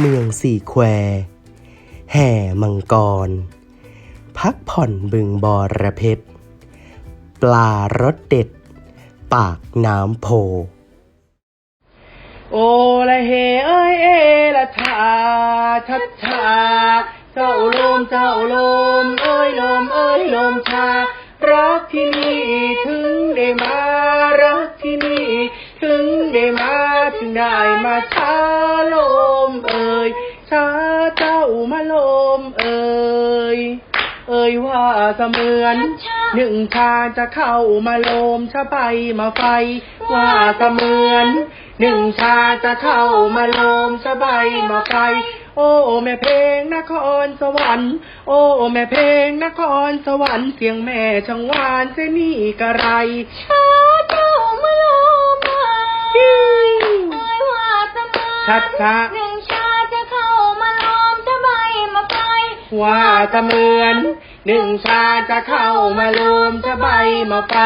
เมืองสี่แคว แห่มังกร พักผ่อนบึงบอระเพ็ดปลารสเด็ด ปากน้ำโพ โอละเฮเอ้ยเอละทาชัดชาเจ้าลมเจ้าลม เอ้ยลมเอ้ยลมชา รักที่นี่ถึงได้มารักที่นี่ ถึงได้มาถึงได้มาช้าลมเอ้ยช้าเจ้า มาลมเอ้ยเอ้ยว่าเสมือนหนึ่งชาจะเข้ามาโลมชะใบมาไฟ ว่าเสมือนหนึ่งชาจะเข้ามาโลมชะใบมาไฟ โอ้แม่เพลงนครสวรรค์ โอ้แม่เพลงนครสวรรค์เสียงแม่ช่างหวานเสนี่กระไรชาเจ้ามาโลมาเอ้ยว่าเสมอชัดชะ ว่าเสมือน หนึ่งชาจะเข้ามาโลมชะใบมาไฟ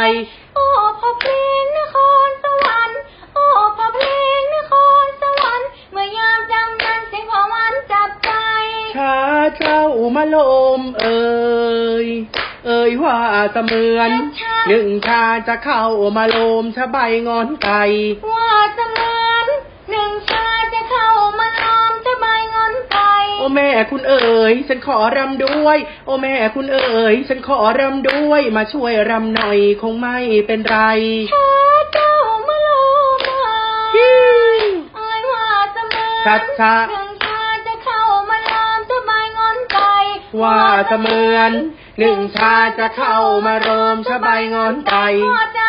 โอ้พอเพลงนครสวรรค์โอ้พอเพลงนครสวรรค์เมื่อยามจำนั้นเสียงของมันจับใจชาเจ้ามาโลมเอ่ยเอ่ยว่าเสมือน หนึ่งชาจะเข้ามาโลมชะใบงอนไก่ว่าเสมือน โอ้แม่คุณเอ๋ยฉันขอรำด้วย โอ้แม่คุณเอ๋ยฉันขอรำด้วย มาช่วยรำหน่อยคงไม่เป็นไรชาเจ้ามาโลมาฮิ้วเอ้ยว่าเสมอชัดชะหนึ่งชาจะเข้ามาลามจะใบงอนไก่ว่าเสมือนหนึ่งชาจะเข้ามาโรมชะใบงอนไก่พ่อจ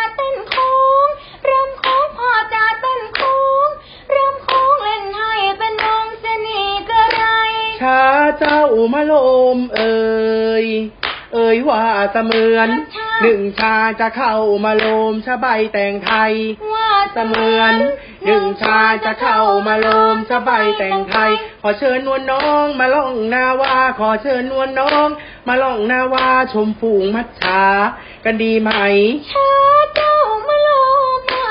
าเจ้ามาโลมเอ่ย เอ่ยว่าเสมือน หนึ่งชาจะเข้ามาโลมชะใบแต่งไทย ว่าเสมือน หนึ่งชาจะเข้ามาโลมชะใบแต่งไทย ขอเชิญนวลน้องมาล่องนาวา ขอเชิญนวลน้อง มาล่องนาวาชมฝูงมัจฉากันดีไหม ชาเจ้ามาโลมา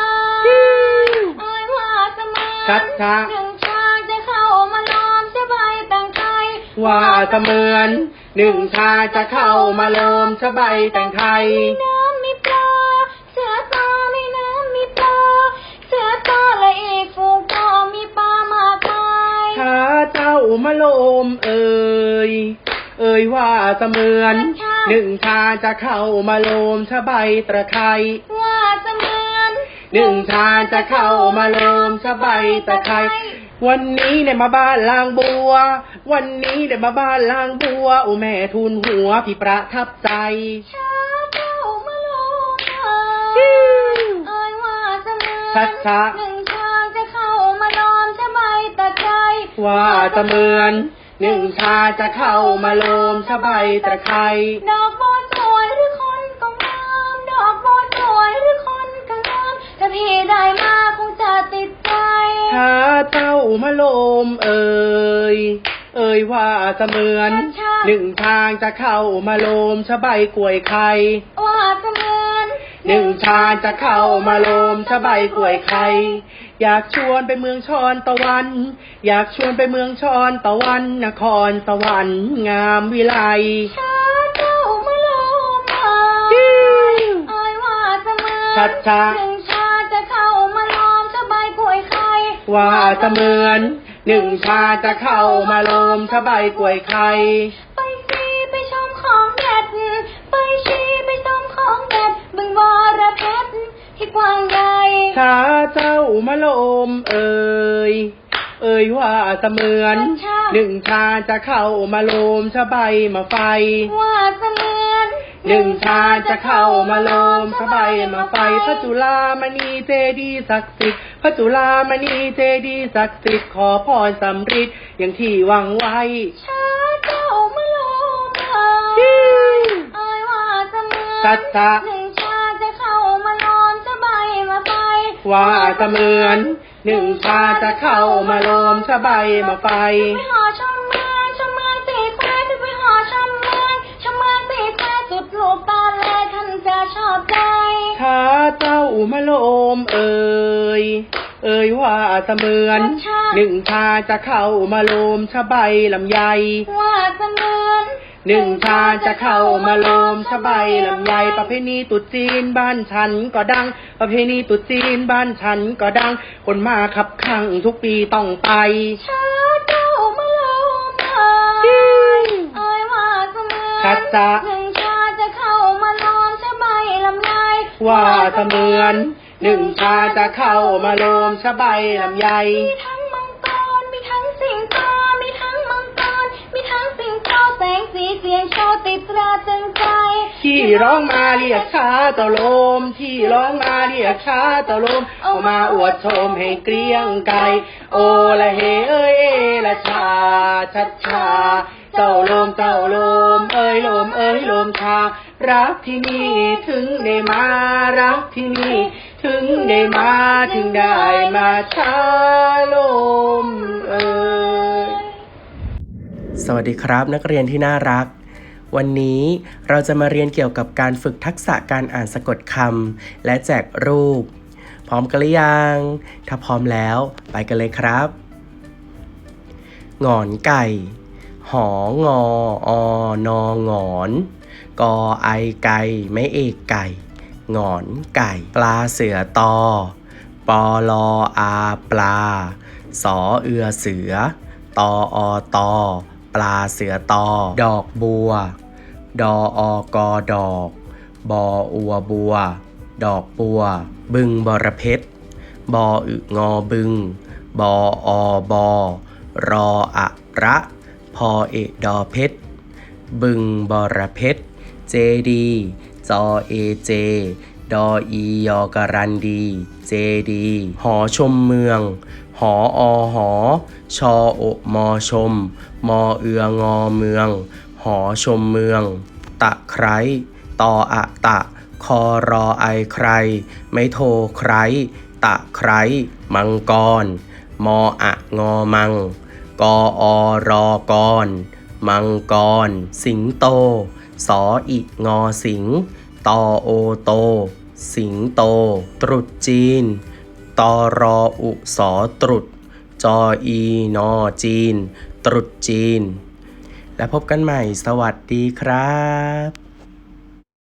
ฮิ้วเอ้ยว่าเสมอชัดชะหนึ่งชาจะเข้ามาลอมจะใบแต่งไทย ว่าเสมือน หนึ่งชาจะเข้ามาโลมชะใบแต่งไทย น้ำมีปลาเสือตาในน้ำมีปลาเสือตาและอีกฝูงก็มีปลามากมายถ้าเจ้ามาโลมเอ่ยเอ่ยว่าเสมือน หนึ่งชาจะเข้ามาโลมชะใบตะไคร้ว่าเสมือน หนึ่งชาจะเข้ามาโลมชะใบตะไคร้ วันนี้ได้มาบ้านลางบัว วันนี้ได้มาบ้านลางบัว โอ้แม่ทูลหัวพี่ประทับใจชาเจ้ามาโลมาฮิ้วเอ้ยว่าเสมือนชัดชะหนึ่งชาจะเข้ามาลอมจะใบตะไคร้ว่าเสมือน หนึ่งชาจะเข้ามาโลมชะใบตะไคร้ดอกบัวสวยหรือคนก็งาม ดอกบัวสวยหรือคนก็งามถ้าพี่ได้มาคงจะติดใจ ถ้าเจ้ามาลมเอ่ย เอ่ยว่าเสมือน หนึ่งทางจะเข้ามาลมชะใบกล้วยไข่ว่าเสมือนหนึ่งชาจะเข้ามาลมชะใบกล้วยไข่อยากชวนไปเมืองชอนตะวัน อยากชวนไปเมืองชอนตะวันนครสวรรค์งามวิไลชาเจ้ามาโลมาฮิ้วเอ้ยว่าเสมือนชัดชาจะเข้ามาล้อมจะใบกล้วยไข่ ว่าเสมือน หนึ่งชาจะเข้ามาโลมชะใบกล้วยไข่ไปซีไปชมของเด็ดไปชีไปชมของเด็ดบึงบอระเพ็ดที่กว้างใหญ่ถ้าเจ้ามาโลมเอ่ยเอ่ยว่าเสมือน หนึ่งชาจะเข้ามาโลมชะใบมาไฟ ว่าเสมือนหนึ่งชาจะเข้ามาโลมชะใบมาไฟพระจุลามณีเจดีย์ศักดิ์สิทธิ์ พระจุลามณีเจดีย์ศักดิ์สิทธิ์ขอพรสำริดอย่างที่หวังไว้ชาเจ้ามาโลมาฮิ้วเอ้ยว่าเสมือนชัดชะหนึ่งชาจะเข้ามาล้อมจะใบมาไปว่าเสมือน หนึ่งชาจะเข้ามาโลมชะใบมาไฟไปหอชมเมืองชมเมืองตีแควจะไปหอชมเมืองชมเมืองตีแควสุดลูกตาแลท่านจะชอบใจถ้าเจ้ามาโลมเอ่ยเอ่ยว่าเสมือนชัดชาหนึ่งชาจะเข้ามาโลมชะใบลำไยว่าเสมือนหนึ่งชาจะเข้ามาโลมชะใบลำไยประเพณีตรุษจีนบ้านฉันก็ดัง ประเพณีตรุษจีนบ้านฉันก็ดัง คนมาขับขังทุกปีต้องไปชาเจ้ามาโลมาจิ้งเอ่ยว่าเสมือนชัดจะหนึ่งชาจะ ว่าเสมือน หนึ่งชาจะเข้ามาโลมชะใบลำไย มีทั้งมังกร มีทั้งสิงโต มีทั้งมังกร มีทั้งสิงโตแสงสีเสียงโชว์ติดตราตรึงใจ ที่ร้องมาเรียกช้าตะโลม ที่ร้องมาเรียกช้าตะโลมเอามาอวดชมให้เกลี้ยงไกลโอละเฮเอ้ยเอละชาชัดชา เจ้าลมเจ้าลม เอ้ยลมเอ้ยลมชา รักที่นี่ถึงได้มารักที่นี่ถึงได้มาถึงได้มาชาลมเอ้ยสวัสดีครับ นักเรียนที่น่ารัก วันนี้เราจะมาเรียนเกี่ยวกับการฝึกทักษะการอ่านสะกดคำและแจกรูป พร้อมกันหรือยัง ถ้าพร้อมแล้วไปกันเลยครับ หงอนไก่ หองออนองอนกอไอไก่ไม่เอกไก่ งอนไก่ ปลาเสือตอปอลออาปลา สอเอือเสือ ตออตอปลาเสือตอ ดอกบัว ดออกอดอก บออัวบัว ดอกบัว บึงบรเพชรบออึงอบึง บออบอรออะระ พอเอดอเพชร บึงบรเพชร เจดี จอเอเจ ดออียอการันดี เจดี หอชมเมือง หออหอ ชอโอมอชม มอเอืองอเมือง หอชมเมือง ตะไคร้ตออะตะ คอรอไอใคร ไม่โทรใคร ตะไคร้มังกร มออะงอมัง กออรอกร มังกร สิงโต สออิงอสิง ตอโอโต สิงโต ตรุษจีน ตอรออุสอตรุษ จออีนอจีน ตรุษจีน และพบกันใหม่สวัสดีครับ